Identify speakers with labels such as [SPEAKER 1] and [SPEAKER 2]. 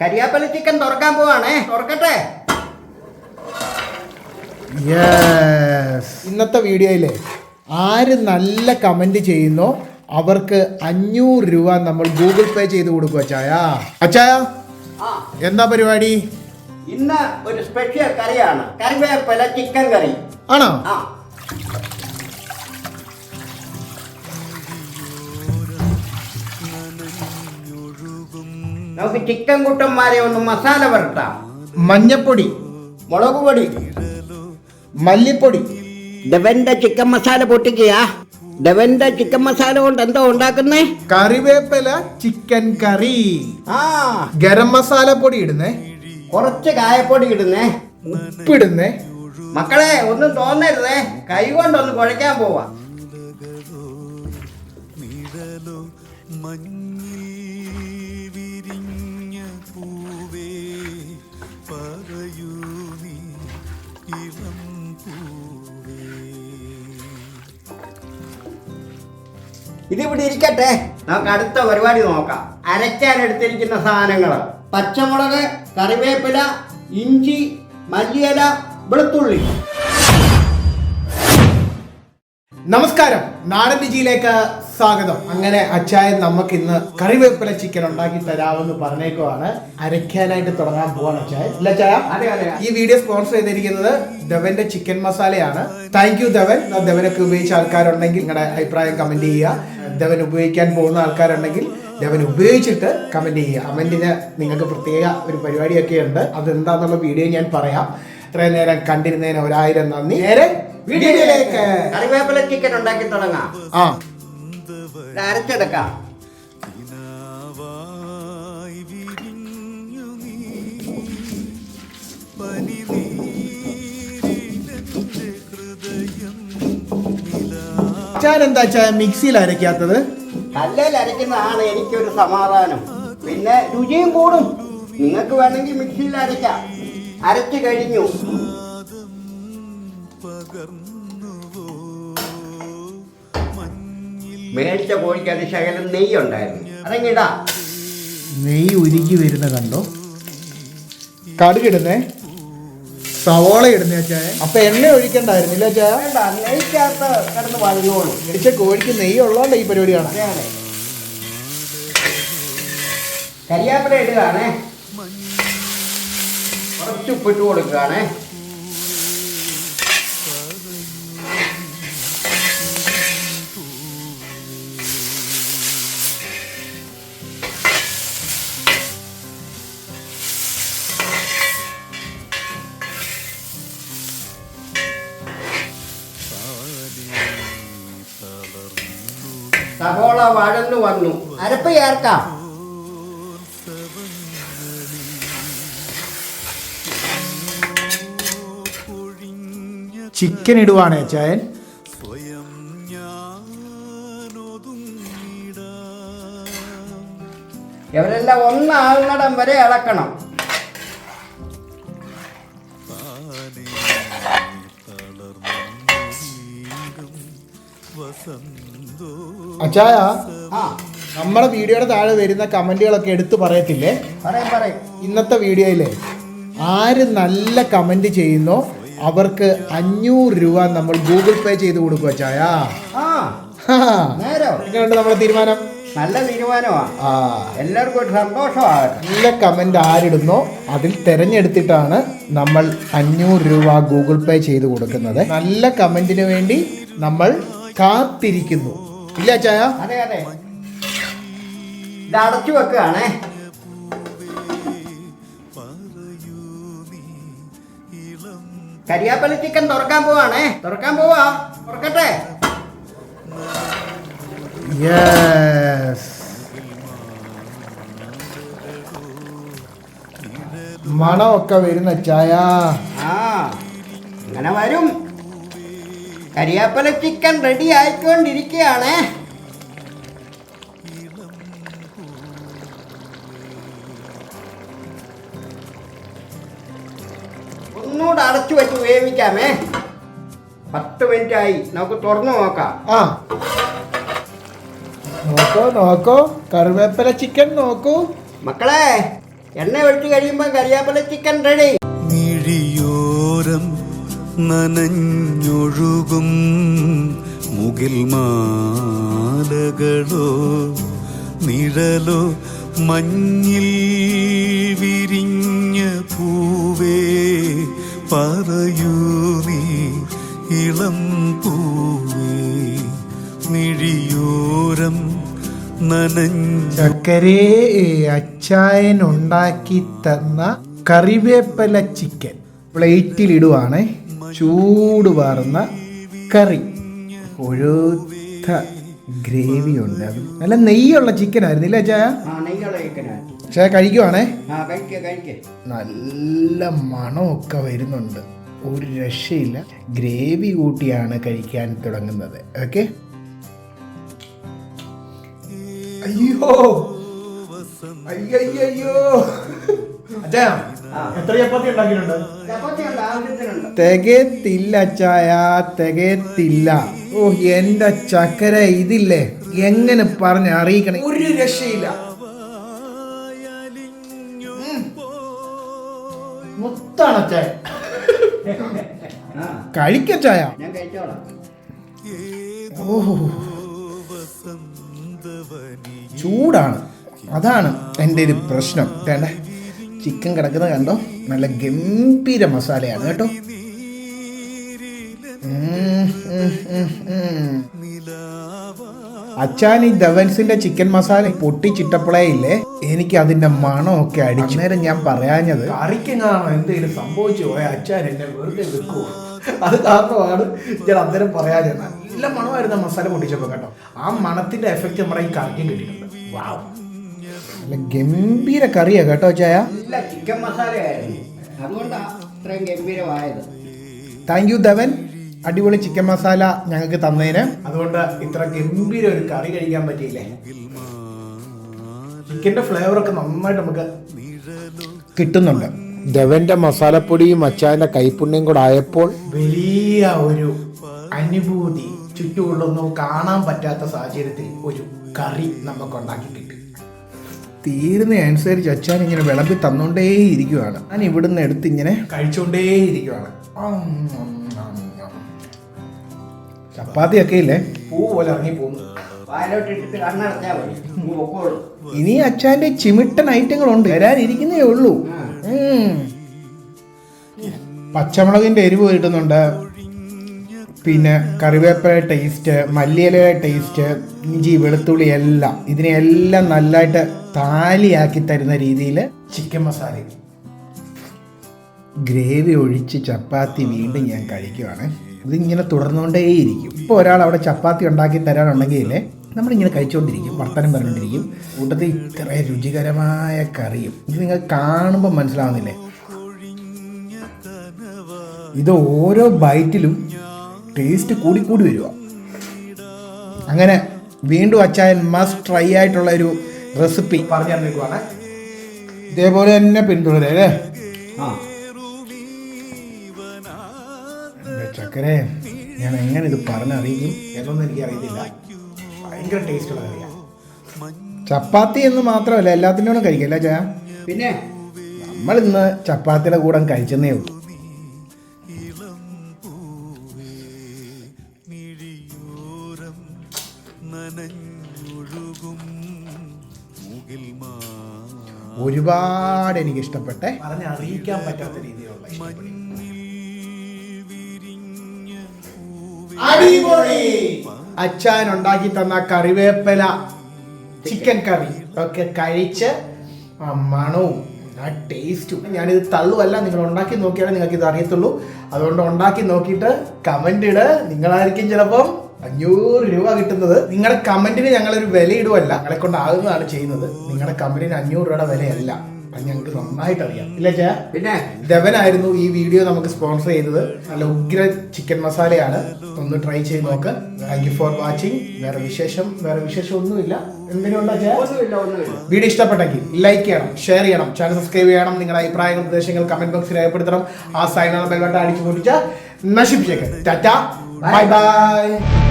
[SPEAKER 1] കരിയാപ്പല chicken തുറക്കാൻ പോവാണേ. തുറക്കട്ടെ.
[SPEAKER 2] യെസ് ഇന്നത്തെ വീഡിയോയിലെ ആര് നല്ല കമന്റ് ചെയ്യുന്നോ അവർക്ക് അഞ്ഞൂറ് രൂപ നമ്മൾ ഗൂഗിൾ പേ ചെയ്ത് കൊടുക്കും അച്ചായ അച്ചായ
[SPEAKER 1] ആ.
[SPEAKER 2] എന്താ പരിപാടി?
[SPEAKER 1] ഇന്ന് ഒരു സ്പെഷ്യൽ കറിയാണ്. കറിവേപ്പില ചിക്കൻ കറി.
[SPEAKER 2] ആണോ?
[SPEAKER 1] നമുക്ക് ചിക്കൻ കുട്ടന്മാരെ ഒന്ന് മസാല വരട്ടാം
[SPEAKER 2] മഞ്ഞപ്പൊടി.
[SPEAKER 1] മുളക് പൊടി
[SPEAKER 2] മല്ലിപ്പൊടി
[SPEAKER 1] ഡവന്റെ ചിക്കൻ മസാല പൊട്ടിക്കുക ഡവന്റെ ചിക്കൻ മസാല കൊണ്ട് എന്തോ ഉണ്ടാക്കുന്നേ?
[SPEAKER 2] കറിവേപ്പില ചിക്കൻ കറി
[SPEAKER 1] ആ.
[SPEAKER 2] ഗരം മസാല പൊടി ഇടുന്നേ.
[SPEAKER 1] കുറച്ച് കായപ്പൊടി ഇടുന്നേ.
[SPEAKER 2] ഉപ്പിടുന്നേ.
[SPEAKER 1] മക്കളെ ഒന്നും തോന്നരുതേ. കൈ കൊണ്ടൊന്ന് കുഴക്കാൻ പോവാ.
[SPEAKER 3] മഞ്ഞിൽ
[SPEAKER 1] ഇതിവിടെ ഇരിക്കട്ടെ. നമുക്ക് അടുത്ത പരിപാടി നോക്കാം. അരയ്ക്കാൻ എടുത്തിരിക്കുന്ന സാധനങ്ങൾ. പച്ചമുളക് കറിവേപ്പില ഇഞ്ചി മല്ലിയില വെളുത്തുള്ളി.
[SPEAKER 2] നമസ്കാരം. നാടൻ രുചിയിലേക്ക് സ്വാഗതം. അങ്ങനെ അച്ചായൻ നമുക്ക് ഇന്ന് കറിവേപ്പില ചിക്കൻ ഉണ്ടാക്കി തരാമെന്ന് പറഞ്ഞേക്കുവാണ്. അരയ്ക്കാനായിട്ട് തുടങ്ങാൻ പോവാണ് അച്ചായൻ. അല്ല അച്ചായ ഈ വീഡിയോ സ്പോൺസർ ചെയ്തിരിക്കുന്നത് ധവന്റെ ചിക്കൻ മസാലയാണ് താങ്ക് യു ധവൻ. ധവനൊക്കെ ഉപയോഗിച്ച ആൾക്കാരുണ്ടെങ്കിൽ നിങ്ങളുടെ അഭിപ്രായം കമന്റ് ചെയ്യുക. ധവൻ ഉപയോഗിക്കാൻ പോകുന്ന ആൾക്കാരുണ്ടെങ്കിൽ ധവൻ ഉപയോഗിച്ചിട്ട് കമന്റ് ചെയ്യുക. അമന്റിന് നിങ്ങൾക്ക് പ്രത്യേക ഒരു പരിപാടിയൊക്കെ ഉണ്ട്. അതെന്താന്നുള്ള വീഡിയോ ഞാൻ പറയാം. ഇത്രയും നേരം കണ്ടിരുന്നതിന് ഒരായിരം നന്ദി. നേരെ വീഡിയോയിലേക്ക്
[SPEAKER 1] കറിവേപ്പില ചിക്കൻ ഉണ്ടാക്കി തുടങ്ങാം.
[SPEAKER 2] ആ.
[SPEAKER 1] അരച്ചെടുക്കാം.
[SPEAKER 2] അച്ചാൻ എന്താ അച്ചായ മിക്സിയിൽ അരയ്ക്കാത്തത്?
[SPEAKER 1] കല്ലേൽ അരയ്ക്കുന്നതാണ് എനിക്കൊരു സമാധാനം. പിന്നെ രുചിയും കൂടും. നിങ്ങൾക്ക് വേണമെങ്കിൽ മിക്സിയിൽ അരയ്ക്കാം. അരച്ചു കഴിഞ്ഞു. മേടിച്ച കോഴിക്ക് അത് ശകലം നെയ്യ് ഉണ്ടായിരുന്നു അതെങ്ങിടാ
[SPEAKER 2] നെയ്യ് ഉരുകി വരുന്ന കണ്ടോ? കടുകിടുന്നേ. സവോള ഇടുന്ന ചായ അപ്പൊ എണ്ണ ഒഴിക്കണ്ടായിരുന്നില്ല
[SPEAKER 1] ചായ നെയ്ക്കകത്ത് കിടന്ന് വഴങ്ങോളൂ
[SPEAKER 2] മേടിച്ച കോഴിക്ക് നെയ്യ് ഉള്ളതുകൊണ്ട് ഈ പരിപാടിയാണ്.
[SPEAKER 1] കരിയാപ്പില ഇടുകയാണേ. കുറച്ച് ഉപ്പിട്ട് കൊടുക്കുകയാണേ. സവോള വഴന്നു വന്നു. അരപ്പ് ചേർക്കാം.
[SPEAKER 2] ചിക്കൻ ഇടുവാണ്
[SPEAKER 3] ചായൻ
[SPEAKER 1] ഇവരെല്ലാം ഒന്നാകുന്നിടം വരെ ഇളക്കണം.
[SPEAKER 2] അച്ചായ
[SPEAKER 1] ആ
[SPEAKER 2] നമ്മുടെ വീഡിയോയുടെ താഴെ വരുന്ന കമന്റുകളൊക്കെ എടുത്തു പറയത്തില്ലേ?
[SPEAKER 1] പറയും പറയും.
[SPEAKER 2] ഇന്നത്തെ വീഡിയോയിലെ ആര് നല്ല കമന്റ് ചെയ്യുന്നോ അവർക്ക് അഞ്ഞൂറ് രൂപ നമ്മൾ ഗൂഗിൾ പേ ചെയ്ത് കൊടുക്കുക അച്ചായ.
[SPEAKER 1] ആ
[SPEAKER 2] ഹാ.
[SPEAKER 1] നേരോ?
[SPEAKER 2] എങ്ങനെയുണ്ട് നമ്മുടെ തീരുമാനം?
[SPEAKER 1] നല്ല തീരുമാനമാണ്
[SPEAKER 2] ആ.
[SPEAKER 1] എല്ലാവർക്കും ഒരു സന്തോഷമാകട്ടെ.
[SPEAKER 2] നല്ല കമന്റ് ആരിടുന്നോ അതിൽ തിരഞ്ഞെടുത്തിട്ടാണ് നമ്മൾ അഞ്ഞൂറ് രൂപ ഗൂഗിൾ പേ ചെയ്ത് കൊടുക്കുന്നത്. നല്ല കമന്റിന് വേണ്ടി നമ്മൾ കാത്തിരിക്കുന്നു. ഇല്ല ചായ?
[SPEAKER 1] അതെ അതെ. ഇത് അടച്ചു വെക്കുകയാണേ. കരിയാപ്പല ചിക്കൻ തുറക്കാൻ പോവാണേ. തുറക്കാൻ പോവാ. തുറക്കട്ടെ.
[SPEAKER 2] മണമൊക്കെ വരുന്ന ചായ.
[SPEAKER 1] ആ അങ്ങനെ വരും. കരിയാപ്പല ചിക്കൻ റെഡി ആയിക്കൊണ്ടിരിക്കുകയാണ് ഒന്നുകൂടെ അടച്ചു വെച്ച് വേവിക്കാമേ. പത്ത് മിനിറ്റ് ആയി നമുക്ക് തുറന്നു നോക്കാം.
[SPEAKER 2] ആ. നോക്കോ നോക്കോ. കറിവേപ്പില ചിക്കൻ നോക്കൂ.
[SPEAKER 1] മക്കളെ എണ്ണ ഒഴിച്ച് കഴിയുമ്പോൾ കരിയാപ്പല ചിക്കൻ റെഡി
[SPEAKER 3] മിഴിയോരം നനഞ്ഞൊഴുകും മുകിൽ മാലകളോ നിഴലോ മഞ്ഞിൽ വിരിഞ്ഞ പൂവേ പറയൂ നീ ഇളം പൂവേ നിഴിയോരം
[SPEAKER 2] ചക്കരേ അച്ചായൻ ഉണ്ടാക്കി തന്ന കറിവേപ്പല ചിക്കൻ പ്ലേറ്റിൽ ഇടുവാണ് ചൂട് വാർന്ന കറി. കൊഴുത്ത ഗ്രേവി ഉണ്ട്. അത് നല്ല നെയ്യുള്ള ചിക്കൻ ആയിരുന്നില്ല ചായ
[SPEAKER 1] ആ നെയ്യുള്ള ചിക്കനാണ്
[SPEAKER 2] ചായ കഴിക്കുവാണേ? നല്ല മണമൊക്കെ വരുന്നുണ്ട്. ഒരു രക്ഷയില്ല. ഗ്രേവി കൂട്ടിയാണ് കഴിക്കാൻ തുടങ്ങുന്നത്. ഓക്കെ? അയ്യോ! അയ്യോ അച്ഛാ എത്ര ചപ്പാത്തി ഉണ്ടാക്കിയിട്ടുണ്ട്? തികയത്തില്ല ചായ തികയത്തില്ല. ഓ എന്റെ ചക്കര ഇതില്ലേ? എങ്ങനെ പറഞ്ഞ് അറിയിക്കണം? ഒരു രക്ഷയില്ല. മുത്താണ് ചായ.
[SPEAKER 1] ആ.
[SPEAKER 2] കഴിക്ക ചായ.
[SPEAKER 1] ഞാൻ കഴിച്ചോളാം.
[SPEAKER 2] ഓ ചൂടാണ്. അതാണ് എന്റെ ഒരു പ്രശ്നം. വേണ്ട? ചിക്കൻ കിടക്കുന്നത് കണ്ടോ? നല്ല ഗംഭീര മസാലയാണ് കേട്ടോ. അച്ചാൻ ഈ ധവൻസിന്റെ ചിക്കൻ മസാല പൊട്ടിച്ചിട്ടപ്പോഴേ ഇല്ലേ? എനിക്ക് അതിന്റെ മണമൊക്കെ അടിച്ചു. നേരം ഞാൻ പറയാഞ്ഞത് കറിക്കെങ്ങാണോ എന്തെങ്കിലും സംഭവിച്ചു പോയ അച്ചാൻ എന്നെ വെറുതെ വെക്കുവോ? അത് കാരണമാണ് ഞാൻ അന്നേരം പറയാഞ്ഞത്. നല്ല മണമായിരുന്നു മസാല പൊട്ടിച്ചപ്പോ കേട്ടോ. ആ മണത്തിന്റെ എഫക്റ്റ് നമ്മുടെ ഈ കറിക്കും കിട്ടിയിട്ടുണ്ട്. വാവ് നല്ല ഗംഭീര കറിയാ കേട്ടോ ചായ.
[SPEAKER 1] ചിക്കൻ മസാലയായിരുന്നു. അതുകൊണ്ടാണ് ഇത്രയും ഗംഭീരമായത്.
[SPEAKER 2] Thank you Dhawan. അടിപൊളി ചിക്കൻ മസാല ഞങ്ങൾക്ക് തന്നതിന്. അതുകൊണ്ട് ഇത്ര ഗംഭീര ഒരു കറി കഴിക്കാൻ പറ്റിയില്ലേ? ചിക്കന്റെ ഫ്ലേവർ ഒക്കെ നന്നായിട്ട് നമുക്ക് കിട്ടുന്നുണ്ട്. ധവന്റെ മസാലപ്പൊടിയും അച്ചാന്റെ കൈപ്പുണ്യം കൂടെ ആയപ്പോൾ വലിയ ഒരു അനുഭൂതി ചുറ്റുമുള്ളൊന്നും കാണാൻ പറ്റാത്ത സാഹചര്യത്തിൽ ഒരു കറി നമുക്ക് ഉണ്ടാക്കി കിട്ടി തീരുന്ന അനുസരിച്ച് അച്ഛൻ ഇങ്ങനെ വിളമ്പി തന്നോണ്ടേ ഇരിക്കുവാണ് ഞാൻ ഇവിടുന്ന് എടുത്ത് ഇങ്ങനെ കഴിച്ചോണ്ടേ ഇരിക്കുവാണ് ചപ്പാത്തിയൊക്കെ ഇല്ലേ? പൂ പോലെ ഇറങ്ങി പോകുന്നു. ഇനി അച്ഛാന്റെ ചിമിട്ടൻ ഐറ്റങ്ങളുണ്ട് വരാനിരിക്കുന്നേ ഉള്ളൂ. പച്ചമുളകിന്റെ എരിവ് കിട്ടുന്നുണ്ട്. പിന്നെ കറിവേപ്പില ടേസ്റ്റ് മല്ലിയിലയുടെ ടേസ്റ്റ് ഇഞ്ചി വെളുത്തുള്ളി എല്ലാം. ഇതിനെല്ലാം നല്ലതായിട്ട് താലിയാക്കി തരുന്ന രീതിയിൽ ചിക്കൻ മസാല ഗ്രേവി ഒഴിച്ച് ചപ്പാത്തി വീണ്ടും ഞാൻ കഴിക്കുവാണ്. ഇതിങ്ങനെ തുടർന്നുകൊണ്ടേയിരിക്കും. ഇപ്പോൾ ഒരാൾ അവിടെ ചപ്പാത്തി ഉണ്ടാക്കി തരാനുണ്ടെങ്കിൽ നമ്മളിങ്ങനെ കഴിച്ചുകൊണ്ടിരിക്കും വർത്തനം പറഞ്ഞുകൊണ്ടിരിക്കും. കൂട്ടത്തിൽ ഇത്ര രുചികരമായ കറിയും. ഇത് നിങ്ങൾ കാണുമ്പോൾ മനസ്സിലാവുന്നില്ലേ? ഇത് ഓരോ ബൈറ്റിലും ടേസ്റ്റ് കൂടി കൂടി വരിക അങ്ങനെ വീണ്ടും അച്ചായൻ മസ്റ്റ് ട്രൈ ആയിട്ടുള്ള ഒരു റെസിപ്പി. പറഞ്ഞു തന്നേക്കുവാണ് ഇതേപോലെ തന്നെ പിന്തുടരേ അല്ലേ?
[SPEAKER 1] ആ.
[SPEAKER 2] ചക്കരെ ഞാൻ എങ്ങനെ ഇത് പറഞ്ഞറിയിക്കും എന്നൊന്നും എനിക്ക് അറിയത്തില്ല ഭയങ്കര ടേസ്റ്റുള്ള കറിയാണ് ചപ്പാത്തി എന്ന് മാത്രമല്ല എല്ലാത്തിനോടും കഴിക്കില്ല ചേ?
[SPEAKER 1] പിന്നെ?
[SPEAKER 2] നമ്മൾ ഇന്ന് ചപ്പാത്തിയുടെ കൂടെ കഴിച്ചെന്നേ ഉള്ളൂ. ഒരുപാട് എനിക്ക് ഇഷ്ടപ്പെട്ട അറിയിക്കാൻ പറ്റാത്ത രീതിയിലുള്ള ഇഷ്ടപ്പെട്ടു. അടിപൊളി. അച്ഛൻ ഉണ്ടാക്കി തന്ന കറിവേപ്പല ചിക്കൻ കറി ഒക്കെ കഴിച്ച് ആ മണവും ആ ടേസ്റ്റും ഞാനിത് തള്ളുവല്ല നിങ്ങൾ ഉണ്ടാക്കി നോക്കിയാലേ നിങ്ങൾക്ക് ഇത് അറിയത്തുള്ളൂ. അതുകൊണ്ട് ഉണ്ടാക്കി നോക്കിയിട്ട് കമന്റ് ഇട്. നിങ്ങളായിരിക്കും ചിലപ്പം അഞ്ഞൂറ് രൂപ കിട്ടുന്നത്. നിങ്ങളുടെ കമന്റിന് ഞങ്ങളൊരു വില ഇടുവല്ല ഞങ്ങളെ കൊണ്ടാകുന്നതാണ് ചെയ്യുന്നത്. നിങ്ങളുടെ കമന്റിന് അഞ്ഞൂറ് രൂപയുടെ വിലയല്ല. അത് ഞങ്ങൾക്ക് നന്നായിട്ട് അറിയാം. ഇല്ല ചേ
[SPEAKER 1] പിന്നെ?
[SPEAKER 2] ധവനായിരുന്നു ഈ വീഡിയോ നമുക്ക് സ്പോൺസർ ചെയ്തത്. നല്ല ഉഗ്ര ചിക്കൻ മസാലയാണ് ഒന്ന് ട്രൈ ചെയ്ത് നോക്ക്. താങ്ക് യു ഫോർ വാച്ചിങ് വേറെ വിശേഷം വേറെ വിശേഷം ഉണ്ടാ
[SPEAKER 1] ഒന്നുമില്ല
[SPEAKER 2] വീഡിയോ ഇഷ്ടപ്പെട്ടെങ്കിൽ ലൈക്ക് ചെയ്യണം ഷെയർ ചെയ്യണം ചാനൽ സബ്സ്ക്രൈബ് ചെയ്യണം നിങ്ങളുടെ അഭിപ്രായങ്ങൾ നിർദ്ദേശങ്ങൾ കമന്റ് ബോക്സിൽ രേഖപ്പെടുത്തണം. ആ സൈനാണ് ബെൽബട്ട അടിച്ചു പൊട്ടിച്ച നശിപ്പിച്ചേക്ക്. ടാറ്റ. Bye bye